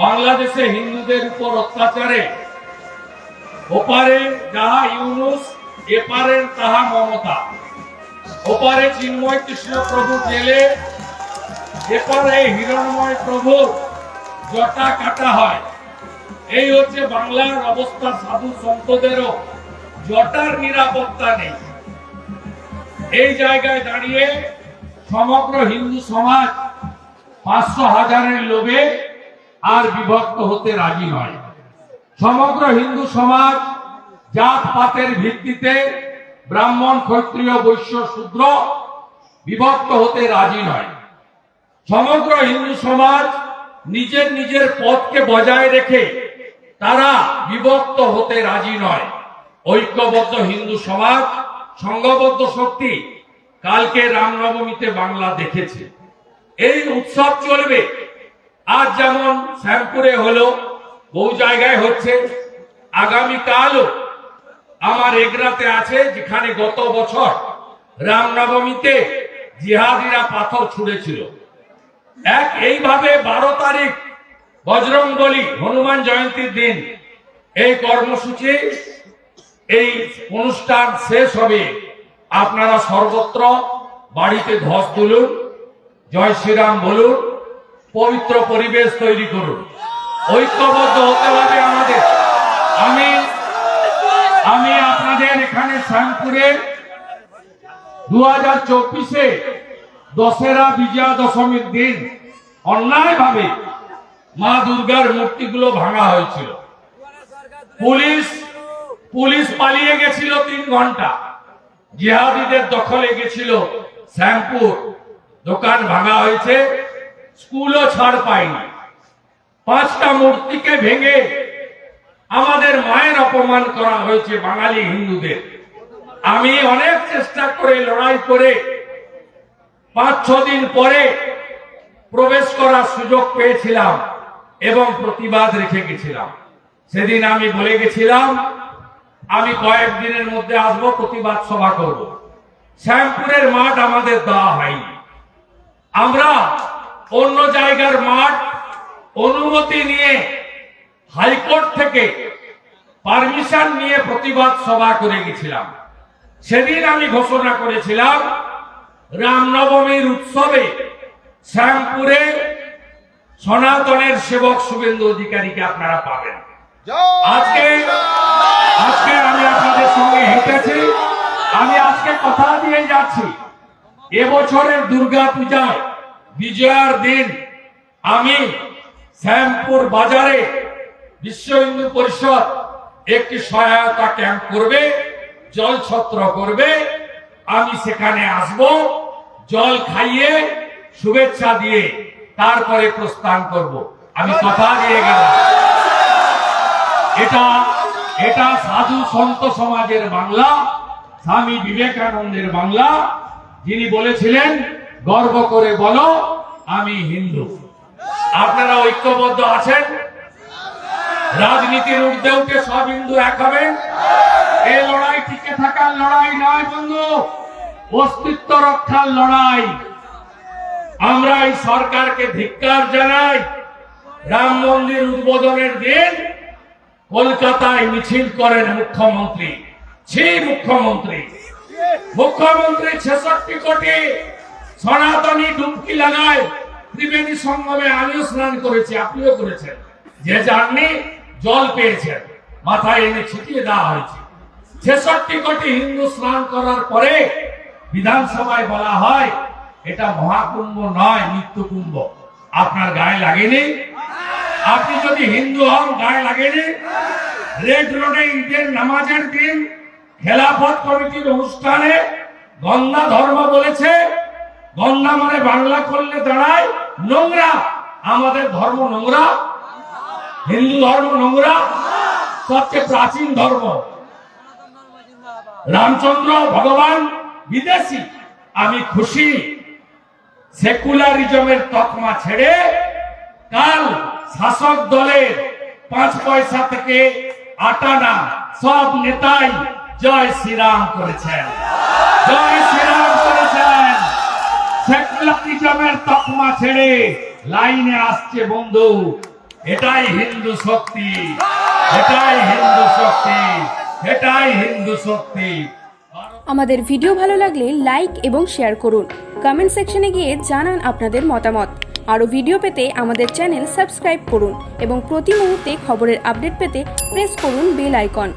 বাংলাদেশে হিন্দুদের উপর অত্যাচারে ওপারে যাহা ইউনুস, এপারে তাহা মমতা। ওপারে চিন্ময় কৃষ্ণ প্রভু জেলে, এপারে হিরণময় প্রভু জটা কাটা হয়। এই হচ্ছে বাংলার অবস্থা সাধু সন্তদেরও জটার নিরাপত্তা নেই। এই জায়গায় দাঁড়িয়ে সমগ্র হিন্দু সমাজ পাঁচশো হাজারের লোভে আর বিভক্ত হতে রাজি নয়। সমগ্র হিন্দু সমাজ জাত পাতের ভিত্তিতে ব্রাহ্মণ, ক্ষত্রিয়, বৈশ্য, শূদ্র বিভক্ত হতে রাজি নয়। সমগ্র হিন্দু সমাজ নিজের নিজের পথকে বজায় রেখে তারা বিভক্ত হতে রাজি নয়। ঐক্যবদ্ধ হিন্দু সমাজ, সংঘবদ্ধ শক্তি কালকে রামনবমীতে বাংলা দেখেছে। এই উৎসব চলবে আজ যেমন শ্যামপুরে হলো, বহু জায়গায় হচ্ছে, আগামীকালও আমার এগরাতে আছে, যেখানে গত বছর রামনবমীতে জিহাদিরা পাথর ছুঁড়েছিল। এক এইভাবে বারো তারিখ বজরং বলি হনুমান জয়ন্তীর দিন এই কর্মসূচি, এই অনুষ্ঠান শেষ হবে। আপনারা সর্বত্র বাড়িতে ধস তুলুন, জয় শ্রীরাম বলুন। পবিত্র পরিবেশ তৈরি করুন। ঐক্যবদ্ধ হতে হবে আমাদের। আমি আমি আপনাদের এখানে শ্যামপুরে দু হাজার চব্বিশে দশেরা বিজয়া দশমীর দিন অন্যায় ভাবে মা দুর্গার মূর্তিগুলো ভাঙা হয়েছিল। পুলিশ পুলিশ পালিয়ে গেছিল তিন ঘণ্টা। জিহাদিদের দখলে গেছিল শ্যামপুর। দোকান ভাঙা হয়েছে। স্কুলও ছাড় পায়নি পাঁচটা মূর্তিকে ভেঙে আমাদের মায়ের অপমান করা হয়েছে বাঙালি হিন্দুদের। আমি অনেক চেষ্টা করে লড়াই করে পাঁচ, ছ দিন পরে প্রবেশ করার সুযোগ পেয়েছিলাম এবং প্রতিবাদ রেখে গেছিলাম। সেদিন আমি বলে গেছিলাম, আমি কয়েকদিনের মধ্যে আসব, প্রতিবাদ সভা করব। শ্যামপুরের মাঠ আমাদের দেওয়া হয়নি। আমরা অন্য জায়গার মাঠ অনুমতি নিয়ে হাইকোর্ট থেকে পারমিশন নিয়ে প্রতিবাদ সভা করে গেছিলাম। সেদিন আমি ঘোষণা করেছিলাম রামনবমীর উৎসবে শ্যামপুরে সনাতনের সেবক শুভেন্দু অধিকারীকে আপনারা পাবেন। আজকে আজকে আমি আপনাদের সঙ্গে হেঁটেছি আমি আজকে কথা দিয়ে যাচ্ছি। এবছরের দুর্গা পূজায় বিজয়ার দিন আমি শ্যামপুর বাজারে বিশ্ব হিন্দু পরিষদ একটি সহায়তা ক্যাম্প করবে জল ছত্র করবে। আমি সেখানে আসব, জল খাইয়ে শুভেচ্ছা দিয়ে তারপরে প্রস্থান করব। আমি কথা দিয়ে গেলাম। এটা এটা সাধু সন্ত সমাজের বাংলা, স্বামী বিবেকানন্দের বাংলা। যিনি বলেছিলেন গর্ব করে বলো, আমি হিন্দু। আপনারা ঐক্যবদ্ধ আছেন? রাজনীতির ঊর্ধ্বে উঠে সব হিন্দু এক হবেন এই লড়াই টিকে থাকার লড়াই নয়, বন্ধু। অস্তিত্ব রক্ষার লড়াই। আমরা এই সরকারকে ধিক্কার জানাই। রাম মন্দির উদ্বোধনের দিন কলকাতায় মিছিল করেন মুখ্যমন্ত্রী। ছি, মুখ্যমন্ত্রী। মুখ্যমন্ত্রী ছেষট্টি কোটি সনাতনী ডুবকি লাগায় ত্রিবেণী সঙ্গমে আমিও স্নান করেছি, আপনিও করেছেন। যে যাননি, জল পেয়েছেন, মাথায় এনে ছিটিয়ে দেওয়া হয়েছে। ছেষট্টি কোটি হিন্দু স্নান করার পরে বিধানসভায় বলা হয়, এটা মহাকুম্ভ নয় মৃত্যুকুম্ভ আপনার গায়ে লাগেনি? আপনি যদি হিন্দু হন, গায়ে লাগেনি? রেড রোডে ঈদের নামাজের দিন খেলাফত কমিটির অনুষ্ঠানে গঙ্গা ধর্ম বলেছে গঙ্গা মানে বাংলা করলে দাঁড়ায়, নোংরা। আমাদের ধর্ম নোংরা। হিন্দু ধর্ম নোংরা। সবচেয়ে প্রাচীন ধর্ম। রামচন্দ্র ভগবান বিদেশি। আমি খুশি। সেকুলারিজমের তকমা ছেড়ে কাল শাসক দলের পাঁচ পয়সা থেকে আটানা সব নেতাই জয় শ্রীরাম করেছেন। জয় শ্রীরাম। সেকুলারিজমের তকমা ছেড়ে লাইনে আসছে বন্ধু। এটাই হিন্দু শক্তি। এটাই হিন্দু শক্তি। এটাই হিন্দু শক্তি। আমাদের ভিডিও ভালো লাগলে লাইক এবং শেয়ার করুন। কমেন্ট সেকশনে গিয়ে জানান আপনাদের মতামত। আরও ভিডিও পেতে আমাদের চ্যানেল সাবস্ক্রাইব করুন এবং প্রতি মুহূর্তে খবরের আপডেট পেতে প্রেস করুন বেল আইকন।